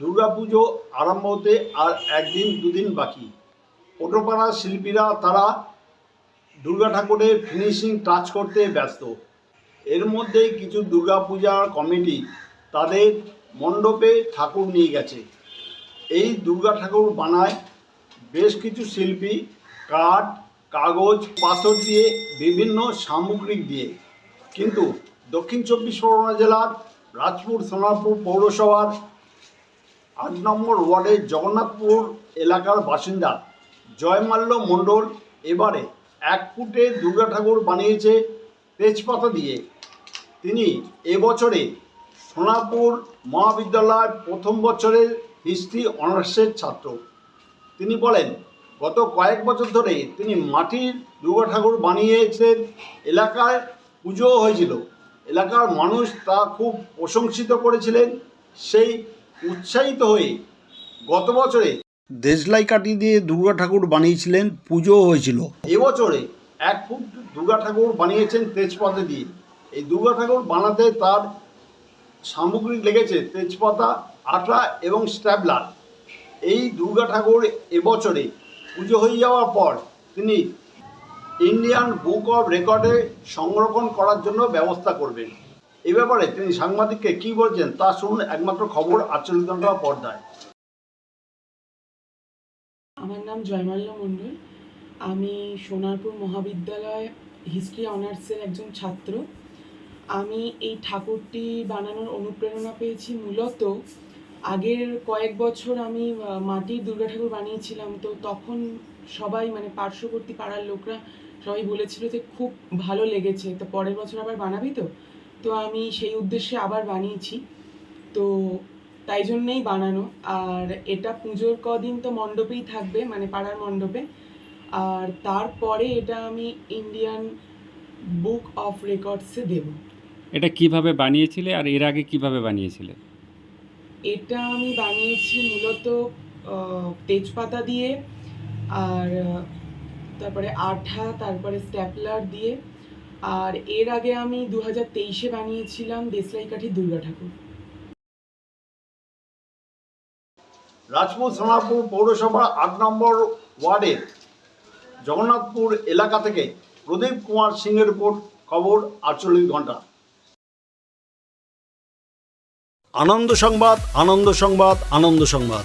দুর্গাপুজো আরম্ভ হতে আর একদিন, দুদিন বাকি। পটোপাড়ার শিল্পীরা তারা দুর্গা ঠাকুরের ফিনিশিং টাচ করতে ব্যস্ত। এর মধ্যেই কিছু দুর্গাপূজার কমিটি তাদের মণ্ডপে ঠাকুর নিয়ে গেছে। এই দুর্গা ঠাকুর বানায় বেশ কিছু শিল্পী, কাঠ, কাগজ, পাথর দিয়ে বিভিন্ন সামগ্রিক দিয়ে। কিন্তু দক্ষিণ চব্বিশ পরগনা জেলার রাজপুর, সোনারপুর পৌরসভার আট নম্বর ওয়ার্ডের জগন্নাথপুর এলাকার বাসিন্দা জয়মাল্য মণ্ডল এবারে এক ফুটে দুর্গা ঠাকুর বানিয়েছে তেজপাতা দিয়ে। তিনি এবছরে সোনাপুর মহাবিদ্যালয়ের প্রথম বছরের হিস্ট্রি অনার্সের ছাত্র। তিনি বলেন, গত কয়েক বছর ধরে তিনি মাটির দুর্গা ঠাকুর বানিয়েছেন। এলাকায় পুজোও হয়েছিল। এলাকার মানুষ তা খুব প্রশংসিত করেছিলেন। সেই উৎসাহিত হয়ে গত বছরে দেশলাই কাটি দিয়ে দুর্গা ঠাকুর বানিয়েছিলেন, পুজোও হয়েছিল। এবছরে এক ফুট দুর্গা ঠাকুর বানিয়েছেন তেজপাতা দিয়ে। এই দুর্গা ঠাকুর বানাতে তার সামগ্রী লেগেছে তেজপাতা, আটা এবং স্ট্যাবলার। এই দুর্গা ঠাকুর এবছরে পুজো হয়ে যাওয়ার পর তিনি ইন্ডিয়ান বুক অফ রেকর্ডে সংরক্ষণ করার জন্য ব্যবস্থা করবেন। এ ব্যাপারে তিনি সাংবাদিককে কি বলছেন তা শুনুন একমাত্র খবর আটচল্লিশ ঘণ্টা পর্দায়। আমার নাম জয়মাল্য মণ্ডল। আমি সোনারপুর মহাবিদ্যালয় হিস্ট্রি অনার্সের একজন ছাত্র। আমি এই ঠাকুরটি বানানোর অনুপ্রেরণা পেয়েছি মূলত আগের কয়েক বছর আমি মাটির দুর্গা ঠাকুর বানিয়েছিলাম, তো তখন সবাই মানে পার্শ্ববর্তী পাড়ার লোকরা সবাই বলেছিল যে খুব ভালো লেগেছে, তো পরের বছর আবার বানাবি তো? তো আমি সেই উদ্দেশ্যে আবার বানিয়েছি। তো তাই জন্যেই বানানো। আর এটা পুজোর কদিন তো মণ্ডপেই থাকবে মানে পাড়ার মণ্ডপে। আর তারপরে এটা আমি ইন্ডিয়ান বুক অফ রেকর্ডসে দেব। এটা কীভাবে বানিয়েছিলে আর এর আগে কীভাবে বানিয়েছিলে? এটা আমি বানিয়েছি মূলত তেজপাতা দিয়ে আর তারপরে আঠা তারপরে স্ট্যাপলার দিয়ে। আর এর আগে আমি দু হাজার তেইশে বানিয়েছিলাম দেশলাই কাঠি দুর্গা ঠাকুর। রাজপুর সোনারপুর পৌরসভার আট নম্বর ওয়ার্ডের জগন্নাথপুর এলাকা থেকে প্রদীপ কুমার সিংয়ের রিপোর্ট, খবর আটচল্লিশ ঘণ্টা। আনন্দ সংবাদ আনন্দ সংবাদ আনন্দ সংবাদ।